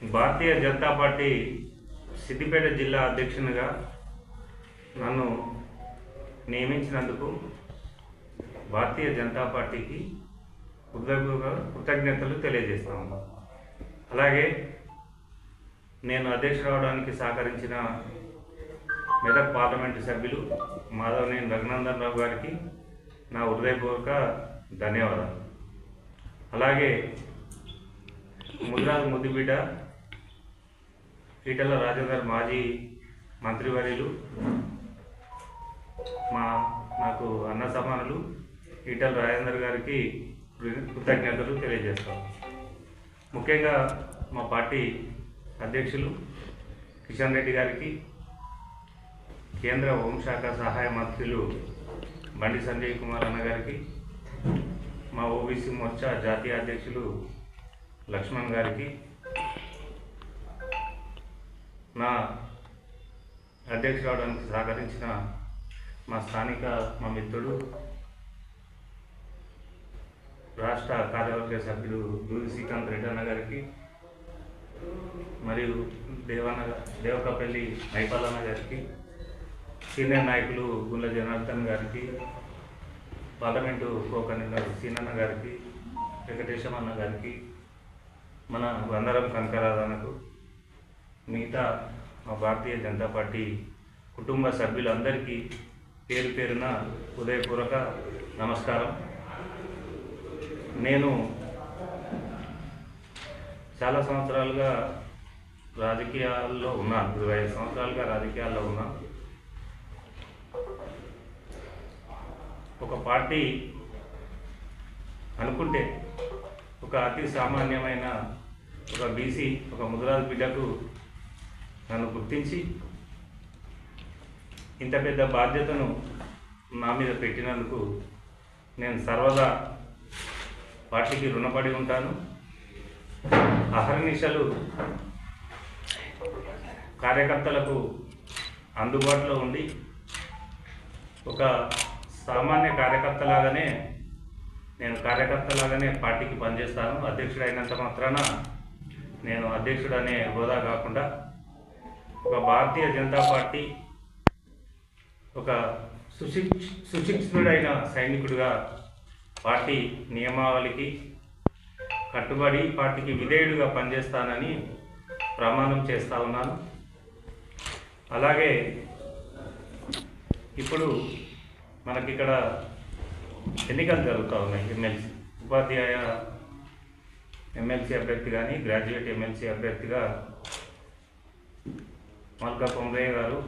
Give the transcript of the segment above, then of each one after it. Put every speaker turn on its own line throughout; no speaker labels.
Bharatiya Janata party Siddipet జిల్లా అధ్యక్షునిగా నన్ను నియమించినందుకు భారతీయ జనతా పార్టీకి హృదయపూర్వక కృతజ్ఞతలు తెలియజేస్తాము అలాగే నేను అధ్యక్షుడు అవడానికి సహకరించిన మెదక్ పార్లమెంటు సభ్యులు మాధవనేని రఘునందన్ రావు గారికి నా హృదయపూర్వక ధన్యవాదాలు. అలాగే ముద్రాజ్ ముద్దుబిడ్డ ఈటల రాజేందర్ మాజీ మంత్రివర్యులు మా నాకు అన్న సమానులు ఈటల రాజేందర్ గారికి కృతజ్ఞతలు తెలియజేస్తాం. ముఖ్యంగా మా పార్టీ అధ్యక్షులు కిషన్ రెడ్డి గారికి కేంద్ర హోంశాఖ సహాయ మంత్రులు బండి సంజయ్ కుమార్ అన్న గారికి మా ఓబీసీ మోర్చా జాతీయ అధ్యక్షులు లక్ష్మణ్ గారికి నా అధ్యక్షుడు అవడానికి సహకరించిన మా స్థానిక మా మిత్రుడు రాష్ట్ర కార్యవర్గ సభ్యుడు దూరి శ్రీకాంత్ రెడ్డి అన్న గారికి మరియు దేవన్న దేవకపల్లి నైపాలన్న గారికి సీనియర్ నాయకులు గుండ్ల జనార్దన్ గారికి పార్లమెంటు కో కన్వీనర్ సీనన్న గారికి వెంకటేశం అన్న గారికి మన వందరం కనకరాధనకు మిగతా మా భారతీయ జనతా పార్టీ కుటుంబ సభ్యులందరికీ పేరు పేరున హృదయపూర్వక నమస్కారం. నేను చాలా సంవత్సరాలుగా రాజకీయాల్లో ఉన్నాను ఇరవై ఐదు సంవత్సరాలుగా రాజకీయాల్లో ఉన్నా. ఒక పార్టీ అనుకుంటే ఒక అతి సామాన్యమైన ఒక బీసీ ఒక ముదిరాజు బిడ్డకు నన్ను గుర్తించి ఇంత పెద్ద బాధ్యతను నా మీద పెట్టినందుకు నేను సర్వదా పార్టీకి రుణపడి ఉంటాను. అహర్నిశలు కార్యకర్తలకు అందుబాటులో ఉండి ఒక సామాన్య కార్యకర్తలాగానే నేను కార్యకర్తలాగానే పార్టీకి పనిచేస్తాను. అధ్యక్షుడు అయినంత మాత్రాన నేను అధ్యక్షుడు అనే హోదా కాకుండా ఒక భారతీయ జనతా పార్టీ ఒక సుశిక్ష సుశిక్షితుడైన సైనికుడిగా పార్టీ నియమావళికి కట్టుబడి పార్టీకి విధేయుడిగా పనిచేస్తానని ప్రమాణం చేస్తా ఉన్నాను. అలాగే ఇప్పుడు మనకిక్కడ ఎన్నికలు జరుగుతూ ఉన్నాయి. ఎమ్మెల్సీ ఉపాధ్యాయ ఎమ్మెల్సీ అభ్యర్థి కానీ గ్రాడ్యుయేట్ ఎమ్మెల్సీ అభ్యర్థిగా మల్కా కొంగయ్య గారు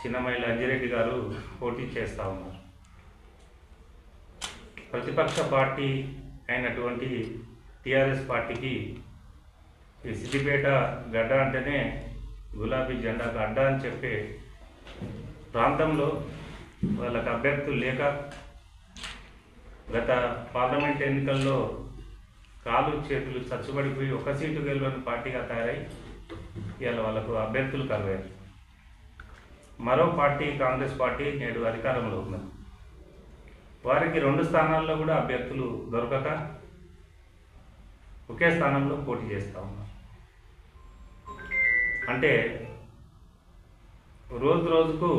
చిన్నమైల అంజిరెడ్డి గారు పోటీ చేస్తూ ఉన్నారు. ప్రతిపక్ష పార్టీ అయినటువంటి టీఆర్ఎస్ పార్టీకి ఈ సిద్దిపేట గడ్డ అంటేనే గులాబీ జెండా గడ్డ అని చెప్పే ప్రాంతంలో వాళ్ళకి అభ్యర్థులు లేక గత పార్లమెంట్ ఎన్నికల్లో కాలు చేతులు చచ్చుబడిపోయి ఒక సీటు గెలవని పార్టీగా తయారై ఇవాళ వాళ్ళకు అభ్యర్థులు కలవారు మరో పార్టీ కాంగ్రెస్ పార్టీ నేడు అధికారంలో ఉన్నది వారికి రెండు స్థానాల్లో కూడా అభ్యర్థులు దొరకక ఒకే స్థానంలో పోటీ చేస్తూ ఉన్నారు. అంటే రోజు రోజుకు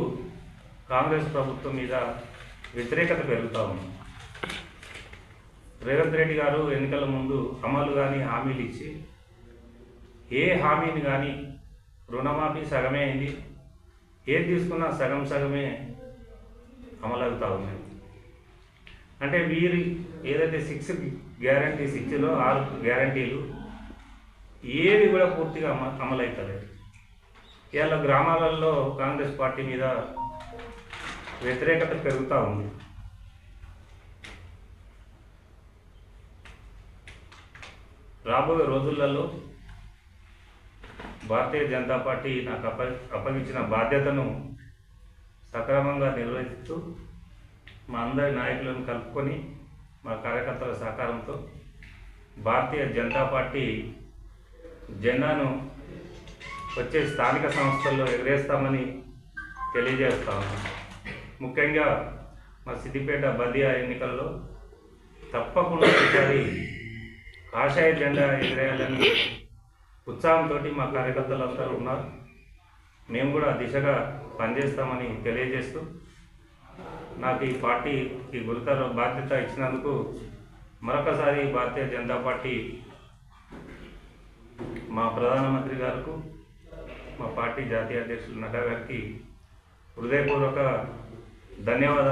కాంగ్రెస్ ప్రభుత్వం మీద వ్యతిరేకత పెరుగుతూ ఉంది. రేవంత్ రెడ్డి గారు ఎన్నికల ముందు అమలు కానీ హామీలు ఇచ్చి ఏ హామీని కానీ రుణమాఫీ సగమే అయింది. ఏది తీసుకున్నా సగం సగమే అమలవుతూ ఉన్నాయి అంటే వీరి ఏదైతే సిక్స్ గ్యారంటీస్ ఇచ్చిందో ఆరు గ్యారంటీలు ఏది కూడా పూర్తిగా అమ అమలవుతలేదు ఇవాళ గ్రామాలలో కాంగ్రెస్ పార్టీ మీద వ్యతిరేకత పెరుగుతూ ఉంది. రాబోయే రోజులలో భారతీయ జనతా పార్టీ నాకు అప్ప అప్పగించిన బాధ్యతను సక్రమంగా నిర్వహిస్తూ మా అందరి నాయకులను కలుపుకొని మా కార్యకర్తల సహకారంతో భారతీయ జనతా పార్టీ జెండాను వచ్చే స్థానిక సంస్థల్లో ఎగరేస్తామని తెలియజేస్తా ముఖ్యంగా మా సిద్దిపేట బదియా ఎన్నికల్లో తప్పకుండా ఈసారి కాషాయ జెండా ఎగిరేయాలని ఉత్సాహంతో మా కార్యకర్తలు అందరూ ఉన్నారు. మేము కూడా దిశగా పనిచేస్తామని తెలియజేస్తూ నాకు ఈ పార్టీకి గురుతర బాధ్యత ఇచ్చినందుకు మరొకసారి భారతీయ జనతా పార్టీ మా ప్రధానమంత్రి గారికి మా పార్టీ జాతీయ అధ్యక్షులు నడ్డా గారికి హృదయపూర్వక ధన్యవాదాలు.